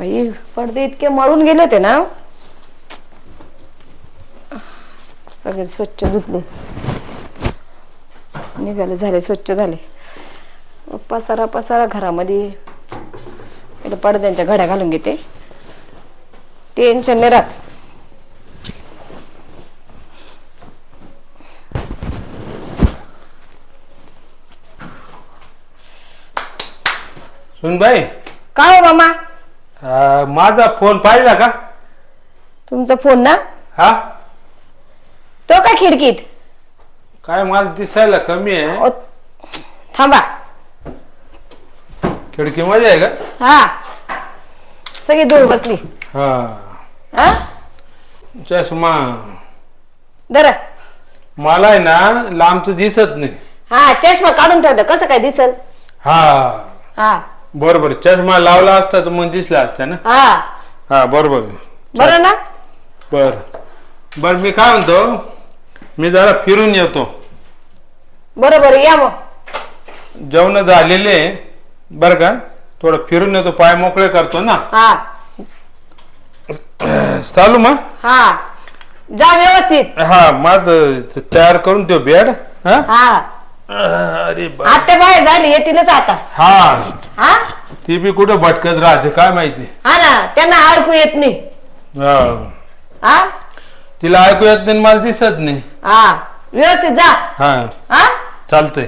बाई पडदे इतके मळून गेले होते ना. सगळे स्वच्छ धुतले. निघाले झाले स्वच्छ झाले. पसारा पसारा घरामध्ये. पडद्यांच्या घड्या घालून घेते. टेन्शन नाही राहत. सुनबाई. का हो मामा? अं, माझा फोन पाहिला का? तुमचा फोन ना? हा? तो का खिडकीत? काय मला दिसायला कमी आहे. ओ, थांबा. खिडकीमध्ये आहे का? हा. सगळी धूळ बसली. हा. हा? चष्मा. दर मला आहे ना लांबच दिसत नाही. हा चष्मा काढून ठेवता. कसं काय दिसल? हा. हा. बरोबर. चष्मा लावला असता तर मग दिसला असता ना? हा. हा बरोबर. बरं ना? बर. बर मी काय म्हणतो? मी जरा फिरून येतो. बरं बरं या मग. जेवण झालेले बर का? थोडं फिरून येतो पाय मोकळे करतो ना? हा. चालू मग? हा. जा व्यवस्थित. हा माझ तयार करून ठेव बेड. हा? हा. अरे बा आत्या बाहेर झाली येतीलच आता. हा. हा? ती बी कुठं भटकत राहते काय माहिती? हा ना त्यांना ऐकू येत नाही. हा. हा? तिला ऐकू येत नाही मला दिसत नाही. हा. व्यवस्थित जा. हा. हा? चालतंय.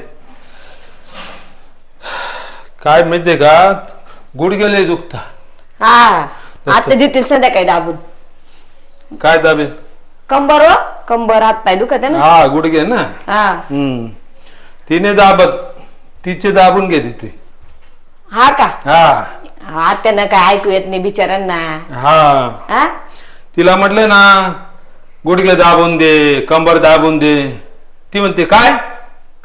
काय माहितीये का? गुडघेले दुखता. हा. आता देतील संध्याकाळी दाबून. काय दाबे कंबर व कंबर हात पाय दुखत आहे ना. हा गुडघे ना. हा. हम्म. तिने दाबत तिचे दाबून घेते ती. हा का? हा. आत्यानं काय ऐकू येत नाही बिचाऱ्यांना हा. हा? तिला म्हटलं ना गुडघे दाबून दे कंबर दाबून दे. ती म्हणते काय?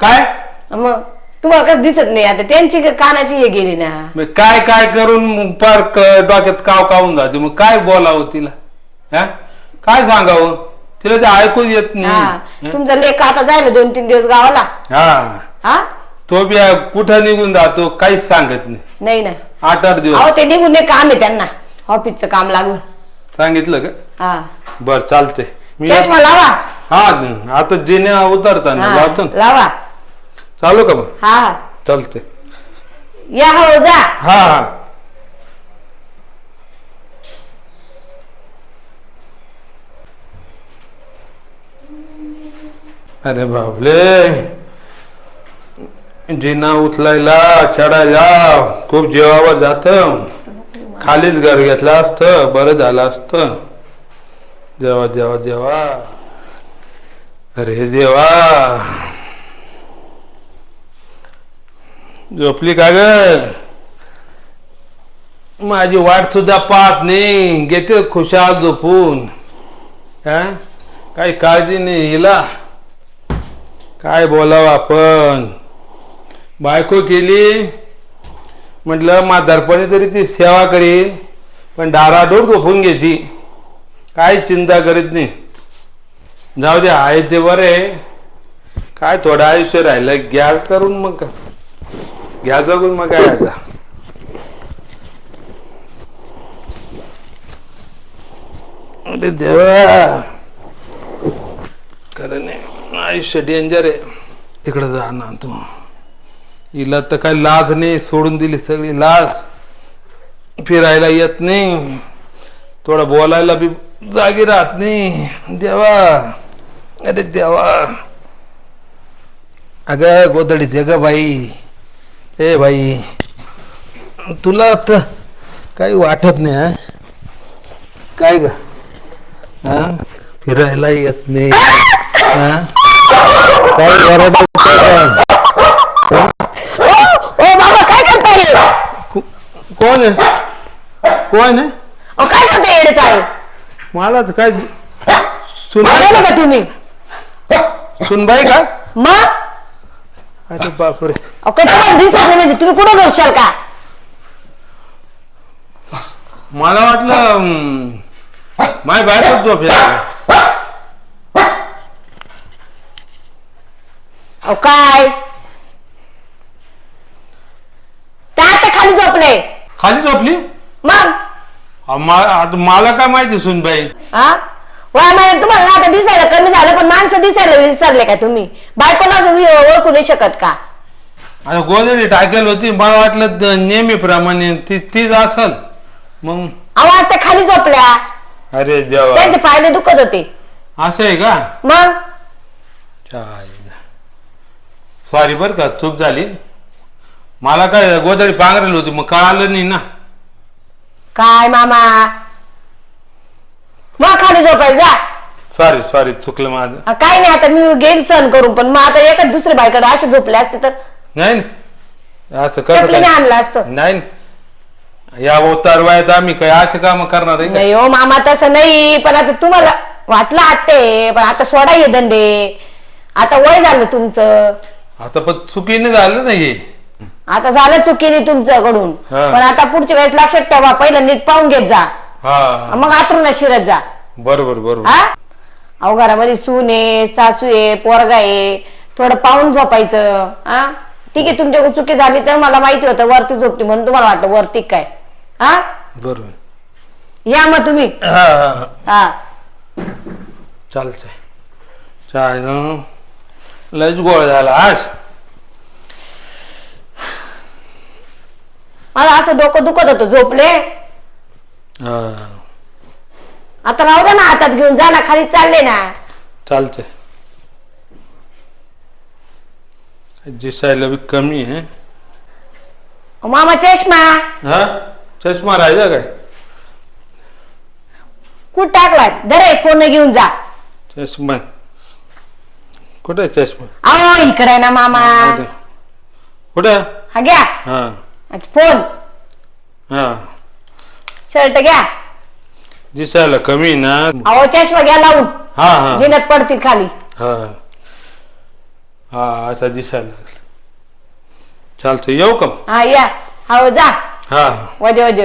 काय? मग तुम्हाला कसं दिसत नाही आता? त्यांची कानाची हे गेली ना? मग काय काय करून मग पार क- डोक्यात काव कावून जाते? मग काय बोलावं तिला? हा? काय सांगावं? तिला ते ऐकू येत हा. नाही तुमचा लेख आता जायला दोन तीन दिवस गावाला. हा. हा? तो बी कुठं निघून जातो काहीच सांगत नाही. नाही ना. आठ आठ दिवस. अहो ते निघून नाही काम आहे त्यांना. ऑफिसचं काम लागलं. सांगितलं का? हा. बर चालतंय. मी चष्मा लावा. हा आता जिने उतरताना हा, लावतो ना. लावा. चालू का मग? हा हा. चालतंय. या हो जा. हा हा. अरे बाबले जिना उचलायला चढायला खूप जीवावर जात. खालीच घर घेतलं असतं बरं झालं असतं. जेव्हा जेव्हा जेव्हा अरे देवा. झोपली का ग? माझी वाट सुद्धा पाहत नाही. घेते खुशाल झोपून. काही काळजी नाही हिला. काय बोलावं आपण? बायको केली म्हटलं म्हातारपणी तरी ती सेवा करील पण डाराडोर झोपून घेती. काय चिंता करीत नाही. जाऊ दे आहे ते बरे. काय थोडं आयुष्य राहिलं घ्या करून मग घ्या जगून मग काय याचा. अरे देवा. खरं नाही. आयुष्य डेंजर आहे. तिकडं जा ना तू. हिला तर काय लाज नाही सोडून दिली सगळी लाज. फिरायला येत नाही. थोडं बोलायला बी जागी राहत नाही. देवा. अरे देवा. अगं गोदडी दे ग बाई. ए बाई. तुला तर काही वाटत नाही काय ग? हा? फिरायला येत नाही. हा ओरडत काय? ओ बाबा काय करताय? को- कोण आहे? कोण आहे? अहो काय करताय येडे आहे मला तर काय सुन आले का? तुम्ही? सुनबाई का? मग अरे बापरे. अहो काय तुम्हाला दिसत नाही म्हणजे तुम्ही कुठं घरशाल का? मला वाटलं माय बायकोच झोप येते. अहो काय? त्या आता खाली झोपले. खाली झोपली? मग? अहो, मा- आता मला काय माहिती सुनबाई? हा वा तुम्हाला ना आता दिसायला कमी झालं पण माणसं दिसायला विसरले का तुम्ही? बायकोला असं वि- ओळखू नाही शकत का? आता गोदडी टाकेल होती मला वाटलं द- नेहमीप्रमाणे ती तीच असल. मग? आवाज त्या खाली झोपल्या. अरे देवा. त्यांचे पायने दुखत होते. असं आहे का? मग? सॉरी बर का चूक झाली. मला काय गोदडी पांघरेल होती मग कळालं नाही ना. काय मामा? मग खाली झोपायला जा. सॉरी सॉरी चुकलं माझं. काय नाही आता मी घेईल सण करून पण मग आता एका दुसऱ्या बायकडे असे झोपले असते तर. नाही ना असं कसं चपलीने काय? आणलं असतं. नाही ना. या अवतार वयात आम्ही काय असे काम करणार आहे का? नाही हो मामा तसं नाही. पण आता तुम्हाला वाटलं आते पण आता सोडा हे धंदे. आता वय झालं तुमचं. आता पण चुकीने झालं ना हे. आता झालं चुकीने तुमच्याकडून. हा. पण आता पुढच्या वेळेस लक्षात ठेवा पहिलं नीट पाहून घेत जा. हा. मग आतरून शिरत जा. बरोबर बरोबर. हा? अहो घरामध्ये सून आहे सासू आहे पोरगा आहे. थोडं पाहून झोपायचं हा? ठीक आहे तुमच्या चुकी झाली तर मला माहिती होतं वरती झोपती म्हणून तुम्हाला वाटतं वरती काय. हा? बरोबर. या मग तुम्ही. हा हा, हा. हा. चालतंय. चाय ना. लयच गोळ झाला आज. मला असं डोकं दुखत होतं झोपले. हा. आता राहू द्या ना हातात घेऊन जा ना खाली चालले ना. चालतंय. दिसायला बी कमी आहे. मामा चष्मा. हा? चष्मा राहिला काय? कुठं टाकलाच दरे फोन घेऊन जा. चष्मा. कुठे आहे चष्मा? अहो इकडे ना मामा. कुठं? हा घ्या. हा. फोन. हा. शर्ट घ्या. दिसायला कमी ना? अहो चष्मा घ्या लावून. हा हा. जिन्यात पडतील खाली. हा. हा असा दिसायला लागला. चालतंय येऊ का हा या. हो जा. हा. वज वज